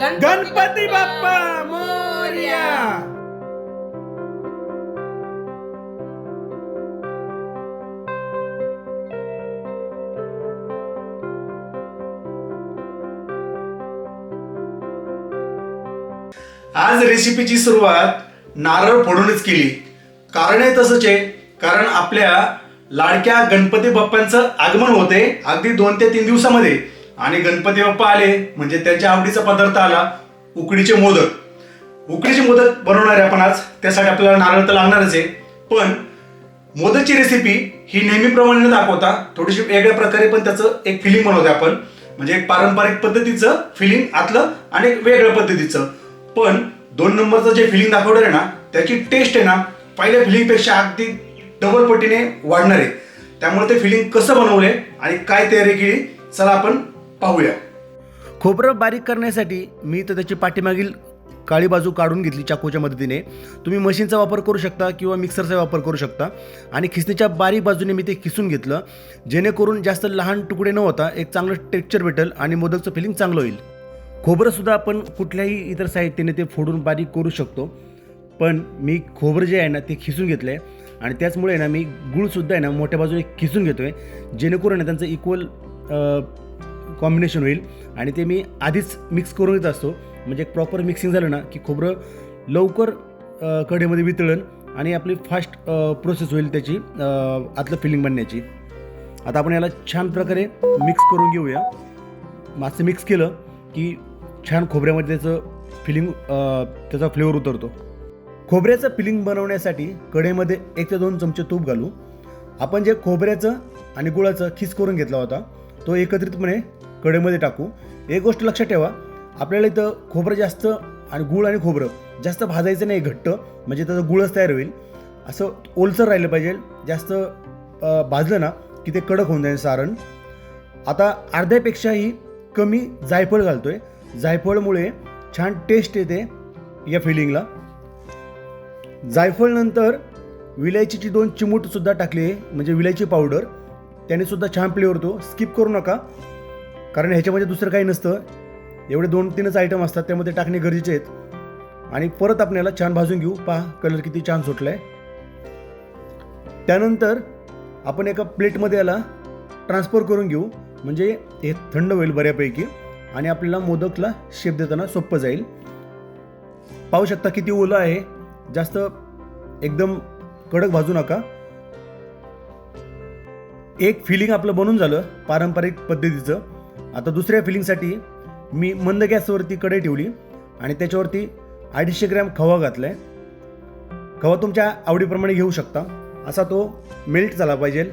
गणपती बाप्पा मोर्या. आज रेसिपीची सुरुवात नारळ फोडूनच केली. कारण आहे तसंच आहे. कारण आपल्या लाडक्या गणपती बाप्पांचं आगमन होते अगदी दोन ते तीन दिवसामध्ये. आणि गणपती बाप्पा आले म्हणजे त्यांच्या आवडीचा पदार्थ आला उकडीचे मोदक. उकडीचे मोदक बनवणार आहे आपण आज त्यासाठी आपल्याला नारळ तर लागणारच आहे. पण मोदकची रेसिपी ही नेहमीप्रमाणे न दाखवता थोडीशी वेगळ्या प्रकारे पण त्याचं एक फिलिंग बनवते आपण. म्हणजे एक पारंपरिक पद्धतीचं फिलिंग आतलं आणि एक वेगळ्या पद्धतीचं. पण दोन नंबरचं जे फिलिंग दाखवणार आहे ना त्याची टेस्ट आहे ना पहिल्या फिलिंगपेक्षा अगदी डबल पटीने वाढणार आहे. त्यामुळे ते फिलिंग कसं बनवले आणि काय तयारी केली चला आपण पाहूया. खोबरं बारीक करण्यासाठी मी तर त्याची पाठीमागील काळी बाजू काढून घेतली चाकूच्या मदतीने. तुम्ही मशीनचा वापर करू शकता किंवा मिक्सरचा वापर करू शकता. आणि खिसणीच्या बारीक बाजूने मी ते खिसून घेतलं. जेणेकरून जास्त लहान तुकडे न होता एक चांगलं टेक्स्चर भेटेल आणि मोदकचं फिलिंग चांगलं होईल. खोबरंसुद्धा आपण कुठल्याही इतर साहित्याने ते फोडून बारीक करू शकतो. पण मी खोबरं जे आहे ना ते खिसून घेतलं आहे आणि त्याचमुळे ना मी गूळसुद्धा आहे ना मोठ्या बाजूने खिसून घेतो आहे जेणेकरून ना त्यांचं इक्वल कॉम्बिनेशन होईल. आणि ते मी आधीच मिक्स करून घेत असतो. म्हणजे एक प्रॉपर मिक्सिंग झालं ना की खोबरं लवकर अ, कढईमध्ये वितळण आणि आपली फास्ट प्रोसेस होईल त्याची आतलं फिलिंग बनण्याची. आता आपण याला छान प्रकारे मिक्स करून घेऊया. मासे मिक्स केलं की छान खोबऱ्यामध्ये त्याचं फिलिंग त्याचा फ्लेवर उतरतो. खोबऱ्याचं फिलिंग बनवण्यासाठी कढईमध्ये एक ते दोन चमचे तूप घालू. आपण जे खोबऱ्याचं आणि गुळाचं खिस करून घेतला होता तो एकत्रितपणे कडेमध्ये टाकू. एक गोष्ट लक्षात ठेवा आपल्याला इथं खोबरं जास्त आणि गुळ आणि खोबरं जास्त भाजायचं नाही घट्ट म्हणजे त्याचं गुळच तयार होईल. असं ओलसर राहिलं पाहिजे जास्त भाजलं ना की ते कडक होऊन जाईल सारण. आता अर्ध्यापेक्षाही कमी जायफळ घालतोय. जायफळमुळे छान टेस्ट येते या फिलिंगला जायफळनंतर विलायचीची दोन चिमूटसुद्धा टाकली आहे म्हणजे विलायची पावडर त्याने सुद्धा छान फ्लेवर होतो स्किप करू नका. कारण ह्याच्यामध्ये दुसरं काही नसतं. एवढे दोन तीनच आयटम असतात त्यामध्ये टाकणे गरजेचे आहेत. आणि परत आपण याला छान भाजून घेऊ. पहा कलर किती छान सुटला आहे त्यानंतर आपण एका प्लेटमध्ये याला ट्रान्सफर करून घेऊ. म्हणजे हे थंड होईल बऱ्यापैकी आणि आपल्याला मोदकला शेप देताना सोपं जाईल. पाहू शकता किती ओलं आहे. जास्त एकदम कडक भाजू नका. एक फिलिंग आपलं बनून झालं पारंपरिक पद्धतीचं. आता दुसऱ्या फिलिंगसाठी मी मंद गॅसवरती कढई ठेवली आणि त्याच्यावरती अडीचशे ग्रॅम खवा घातला आहे खवा तुमच्या आवडीप्रमाणे घेऊ शकता. असा तो मेल्ट झाला पाहिजे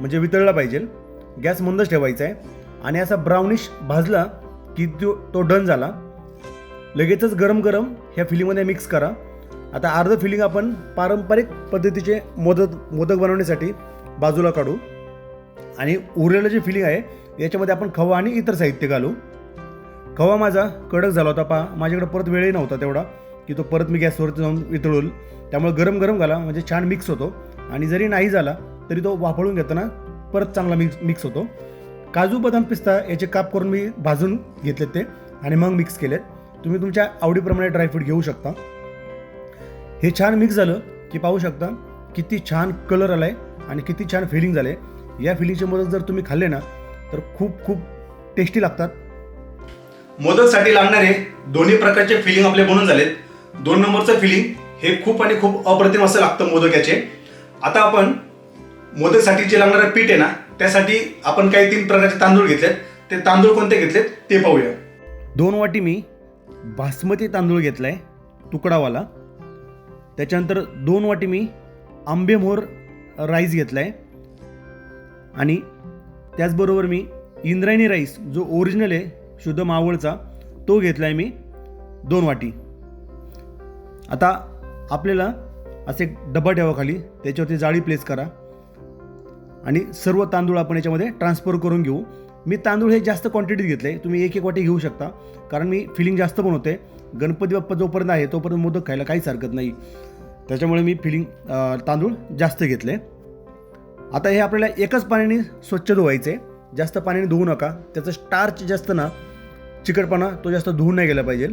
म्हणजे वितळला पाहिजे. गॅस मंदच ठेवायचा आहे आणि असा ब्राउनिश भाजला की तो तो डन झाला. लगेचच गरम गरम ह्या फिलिंगमध्ये मिक्स करा. आता अर्ध फिलिंग आपण पारंपरिक पद्धतीचे मोदक मोदक बनवण्यासाठी बाजूला काढू. आणि उरलेलं जे फिलिंग आहे याच्यामध्ये आपण खवा आणि इतर साहित्य घालू. खवा माझा कडक झाला होता पहा माझ्याकडे परत वेळही नव्हता तेवढा की तो परत मी गॅसवरती जाऊन वितळूल त्यामुळे गरम गरम घाला म्हणजे छान मिक्स होतो. आणि जरी नाही झाला तरी तो वाफळून घेताना परत चांगला मिक्स मिक्स होतो. काजू बदाम पिस्ता याचे काप करून मी भाजून घेतलेत ते आणि मग मिक्स केलेत. तुम्ही तुमच्या आवडीप्रमाणे ड्रायफ्रूट घेऊ शकता. हे छान मिक्स झालं की पाहू शकता किती छान कलर आलाय आणि किती छान फिलिंग झाले या फिलिंगचे मदत जर तुम्ही खाल्ले ना तर खूप खूप टेस्टी लागतात. मोदकसाठी लागणारे दोन्ही प्रकारचे फिलिंग आपले बनून झालेत. दोन नंबरचं फिलिंग हे खूप आणि खूप अप्रतिम असं लागतं मोदक याचे आता आपण मोदकसाठी जे लागणारं पीठ आहे ना त्यासाठी आपण काही तीन प्रकारचे तांदूळ घेतलेत. ते तांदूळ कोणते घेतलेत ते पाहूया. दोन वाटी मी बासमती तांदूळ घेतला आहे तुकडावाला. त्याच्यानंतर दोन वाटी मी आंबेमोर राईस घेतला आहे आणि त्याचबरोबर मी इंद्रायणी राईस जो ओरिजिनल आहे शुद्ध मावळचा तो घेतला आहे मी दोन वाटी. आता आपल्याला असे एक डबा ठेवा खाली त्याच्यावरती जाळी प्लेस करा. आणि सर्व तांदूळ आपण याच्यामध्ये ट्रान्सफर करून घेऊ. मी तांदूळ हे जास्त क्वांटिटीत घेतले तुम्ही एक एक वाटी घेऊ शकता. कारण मी फिलिंग जास्त पण होते गणपती बाप्पा जोपर्यंत आहे तोपर्यंत मोदक खायला काहीच हरकत नाही. त्याच्यामुळे मी फिलिंग तांदूळ जास्त घेतले आता हे आपल्याला एकच पाण्याने स्वच्छ धुवायचे. जास्त पाण्याने धुवू नका. त्याचं स्टार्च जास्त ना चिकटपणा तो जास्त धुवून नाही गेला पाहिजे.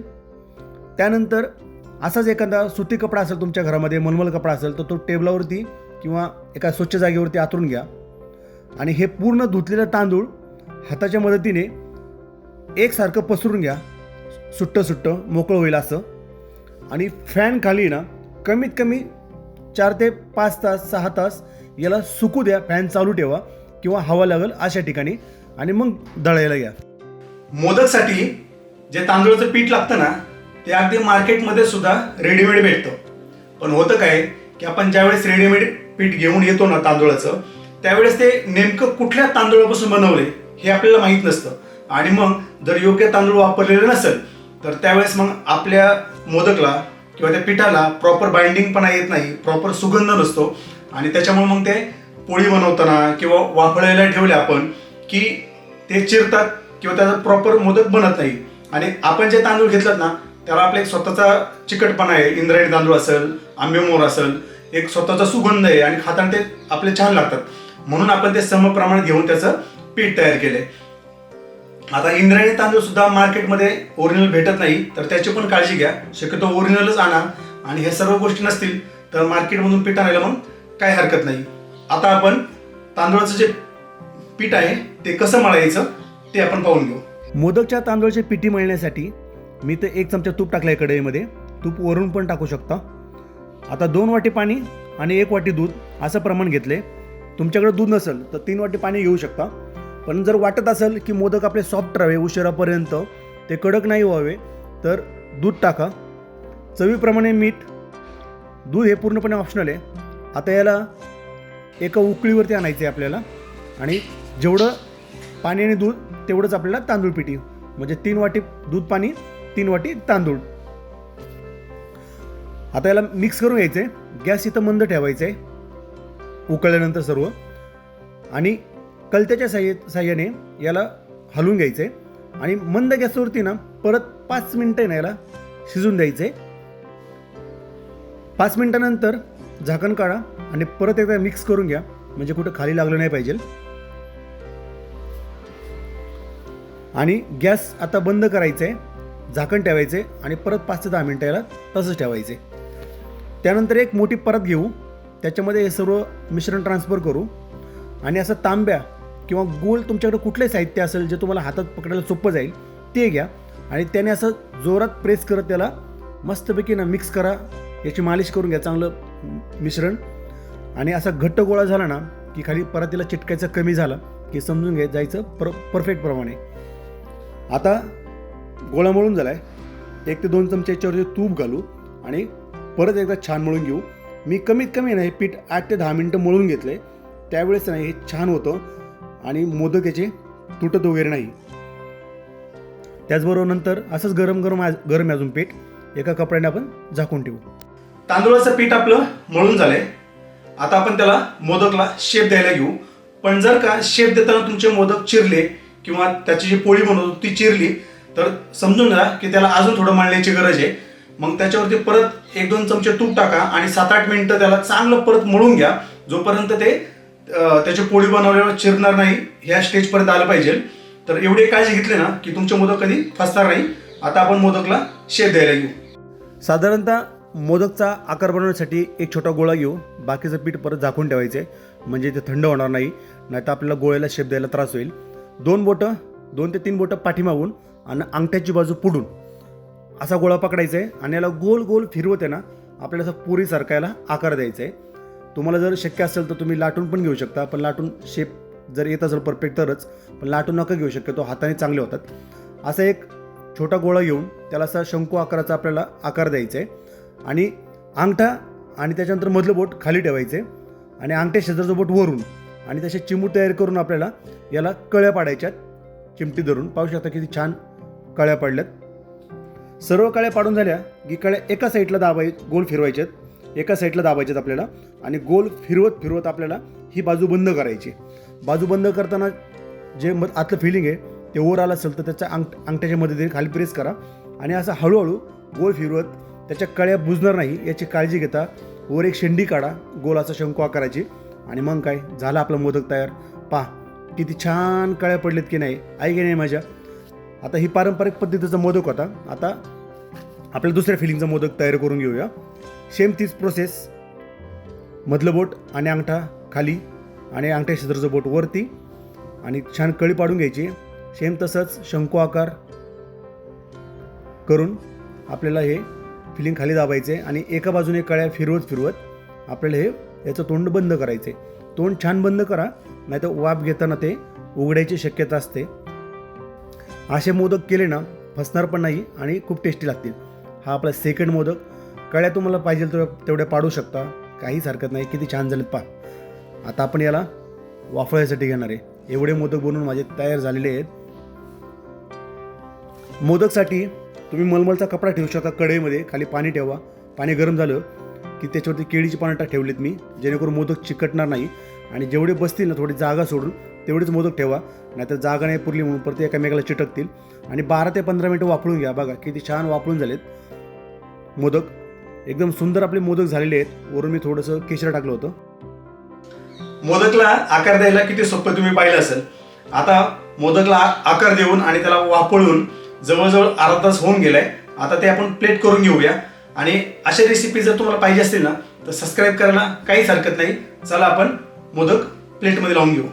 त्यानंतर असाच एखादा सुती कपडा असेल तुमच्या घरामध्ये मलमल कपडा असेल तर तो टेबलावरती किंवा एका स्वच्छ जागेवरती आतरून घ्या. आणि हे पूर्ण धुतलेलं तांदूळ हाताच्या मदतीने एकसारखं पसरून घ्या. सुट्टं सुट्टं मोकळं होईल असं. आणि फॅन खाली ना कमीत कमी चार ते पाच तास सहा तास याला सुकू द्या फॅन चालू ठेवा किंवा हवा लागेल अशा ठिकाणी आणि मग दळायला घ्या. मोदकसाठी जे तांदूळाचं पीठ लागतं ना ते अगदी मार्केटमध्ये सुद्धा रेडीमेड भेटतं. पण होतं काय की आपण ज्यावेळेस रेडीमेड पीठ घेऊन येतो ना तांदूळाचं त्यावेळेस ते नेमकं कुठल्या तांदूळापासून बनवले हे आपल्याला माहीत नसतं. आणि मग जर योग्य तांदूळ वापरलेलं नसेल तर त्यावेळेस मग आपल्या मोदकला किंवा त्या पिठाला प्रॉपर बाइंडिंग पण येत नाही प्रॉपर सुगंध नसतो. आणि त्याच्यामुळे मग ते पोळी बनवताना किंवा वाफळायला ठेवले आपण की ते चिरतात किंवा त्याचा प्रॉपर मोदक बनत नाही. आणि आपण जे तांदूळ घेतलात ना त्याला आपला एक स्वतःचा चिकटपणा आहे. इंद्रायणी तांदूळ असेल आंबेमोर असेल एक स्वतःचा सुगंध आहे आणि खाताना ते आपले छान लागतात. म्हणून आपण ते समप्रमाणात घेऊन त्याचं पीठ तयार केलंय. आता इंद्रायणी तांदूळ सुद्धा मार्केटमध्ये ओरिजिनल भेटत नाही तर त्याची पण काळजी घ्या. शक्यतो ओरिजिनलच आणा. आणि हे सर्व गोष्टी नसतील तर मार्केटमधून पीठ आणायला मग काय हरकत नाही. आता आपण तांदूळाचं जे पीठ आहे ते कसं मळायचं ते आपण पाहून घेऊ. मोदकच्या तांदूळची पिठी मळण्यासाठी मी तर एक चमचा तूप टाकलं आहे कढईमध्ये. तूप वरून पण टाकू शकता. आता दोन वाटी पाणी आणि एक वाटी दूध असं प्रमाण घेतले तुमच्याकडे दूध नसेल तर तीन वाटी पाणी घेऊ शकता. पण जर वाटत असेल की मोदक आपले सॉफ्ट राहावे उशिरापर्यंत ते कडक नाही व्हावे तर दूध टाका. चवीप्रमाणे मीठ. दूध हे पूर्णपणे ऑप्शनल आहे. आता याला एका उकळीवरती आणायचं आहे आपल्याला. आणि जेवढं पाणी आणि दूध तेवढंच आपल्याला तांदूळ पिठी. म्हणजे तीन वाटी दूध पाणी तीन वाटी तांदूळ. आता याला मिक्स करून घ्यायचं आहे गॅस इथं मंद ठेवायचं आहे उकळल्यानंतर सर्व. आणि कलत्याच्या साह्य साह्याने याला हलवून घ्यायचं आहे आणि मंद गॅसवरती ना परत पाच मिनटं ना याला शिजून द्यायचं आहे पाच मिनटानंतर झाकण काढा आणि परत एकदा मिक्स करून घ्या. म्हणजे कुठं खाली लागलं नाही पाहिजे. आणि गॅस आता बंद करायचं आहे झाकण ठेवायचे आणि परत पाच ते दहा मिनटं याला तसंच ठेवायचं आहे त्यानंतर एक मोठी परत घेऊ. त्याच्यामध्ये हे सर्व मिश्रण ट्रान्सफर करू. आणि असं तांब्या किंवा गोल तुमच्याकडे कुठले साहित्य असेल जे तुम्हाला हातात पकडायला सोपं जाईल ते घ्या. आणि त्याने असं जोरात प्रेस करत त्याला मस्तपैकी ना मिक्स करा. याची मालिश करून घ्या. चांगलं मिश्रण. आणि असा घट्ट गोळा झाला ना की खाली परत त्याला चिटकायचं कमी झालं की समजून घ्यायचं जायचं पर परफेक्ट प्रमाणे. आता गोळा मळून झाला आहे एक ते दोन चमचे याच्यावरती तूप घालू आणि परत एकदा छान मळून घेऊ. मी कमीत कमी नाही पीठ आठ ते दहा मिनटं मळून घेतलं. आहे त्यावेळेस नाही हे छान होतं. आणि मोदक याचे तुटत वगैरे नाही. त्याचबरोबर नंतर असंच गरम गरम आज- गरम अजून पीठ. एका कपड्याने आपण झाकून ठेवू. तांदूळाचं पीठ आपलं मळून झालंय. आता आपण त्याला मोदकला शेप द्यायला घेऊ. पण जर का शेप देताना तुमचे मोदक चिरले किंवा त्याची जी पोळी बनवतो ती चिरली तर समजून घ्या की त्याला अजून थोडं मळण्याची गरज आहे. मग त्याच्यावरती परत एक दोन चमचे तूप टाका आणि सात आठ मिनटं त्याला चांगलं परत मळून घ्या. जोपर्यंत ते त्याची पोळी बनवल्यावर चिरणार नाही ह्या स्टेजपर्यंत आलं पाहिजे. तर एवढी काळजी घेतली ना की तुमचे मोदक कधी फसणार नाही. आता आपण मोदकला शेप द्यायला घेऊ साधारणतः मोदकचा आकार बनवण्यासाठी एक छोटा गोळा घेऊ बाकीचं पीठ परत झाकून ठेवायचं. आहे म्हणजे ते थंड होणार नाही नाहीतर आपल्याला गोळ्याला शेप द्यायला त्रास होईल. दोन बोटं दोन ते तीन बोटं पाठीमागून आणि अंगठ्याची बाजू पुढून असा गोळा पकडायचा आहे आणि याला गोल गोल फिरवत आहे ना आपल्याला असं पुरी सरकायला आकार द्यायचा. आहे तुम्हाला जर शक्य असेल तर तुम्ही लाटून पण घेऊ शकता पण लाटून शेप जर येत असेल परफेक्ट तरच पण लाटून नका घेऊ शकतो हाताने चांगले होतात. असा एक छोटा गोळा घेऊन त्याला असा शंकू आकाराचा आपल्याला आकार द्यायचा. आहे आणि अंगठा आणि त्याच्यानंतर मधलं बोट खाली ठेवायचे आणि अंगठ्या शेजारचं बोट वरून आणि तसे चिमूट तयार करून आपल्याला याला कळ्या पाडायच्यात. चिमटी धरून. पाहू शकता किती छान कळ्या पाडल्यात. सर्व कळ्या पाडून झाल्या की कळ्या एका साईडला दाबाय गोल फिरवायच्यात. एका साईडला दाबायच्यात आपल्याला आणि गोल फिरवत फिरवत आपल्याला ही बाजू बंद करायची. बाजू बंद करताना जे मग आतलं फिलिंग आहे ते वर आलं असेल तर त्याच्या अंग अंगठ्याच्या मदतीने खाली प्रेस करा आणि असं हळूहळू गोल फिरवत त्याच्या कळ्या बुजणार नाही याची काळजी घेता. वर एक शेंडी काढा गोलाचा शंकू आकाराची. आणि मग काय? झाला आपला मोदक तयार. पहा किती छान कळ्या पडलेत की नाही? आहे की नाही माझ्या? आता ही पारंपरिक पद्धतीचा मोदक होता. आता आपल्या दुसऱ्या फिलिंगचा मोदक तयार करून घेऊया. सेम तीच प्रोसेस मधलं बोट आणि अंगठा खाली आणि अंगठ्या क्षेत्राचं बोट वरती. आणि छान कळी पाडून घ्यायची. सेम तसंच शंकू आकार करून आपल्याला हे फिलिंग खाली दाबायचे आणि एका बाजूने कळ्या फिरवत फिरवत आपल्याला हे याचं तोंड बंद करायचे. तोंड छान बंद करा नाहीतर वाफ घेताना ते उघडायची शक्यता असते. असे मोदक केले ना फसणार पण नाही आणि खूप टेस्टी लागतील. हा आपला सेकंड मोदक. कळ्या तुम्हाला पाहिजे तेवढ्या तेवढ्या पाडू शकता. काहीच हरकत नाही किती छान झालेत पा आता आपण याला वाफळायसाठी घेणार आहे. एवढे मोदक बनवून माझे तयार झालेले आहेत. मोदकसाठी तुम्ही मलमलचा कपडा ठेवू शकता कढईमध्ये खाली पाणी ठेवा. पाणी गरम झालं की त्याच्यावरती केळीची पानं ठेवलीत मी जेणेकरून मोदक चिकटणार नाही. आणि जेवढे बसतील ना थोडी जागा सोडून तेवढेच मोदक ठेवा. नाहीतर जागा नाही पुरली म्हणून परत एकामेकाला चिटकतील. आणि बारा ते पंधरा मिनटं वापरून घ्या. बघा किती छान वापरून झालेत मोदक. एकदम सुंदर आपले मोदक झालेले आहेत. वरून मी थोडंसं केशर टाकलं होतं. मोदकला आकार द्यायला किती सोपं तुम्ही पाहिलं असेल. आता मोदकला आकार देऊन आणि त्याला वापळून जवळजवळ अर्धा तास होऊन गेलाय. आता ते आपण प्लेट करून घेऊया. आणि अशा रेसिपी जर तुम्हाला पाहिजे असतील ना तर सबस्क्राईब करायला काहीच हरकत नाही. चला आपण मोदक प्लेटमध्ये लावून घेऊ.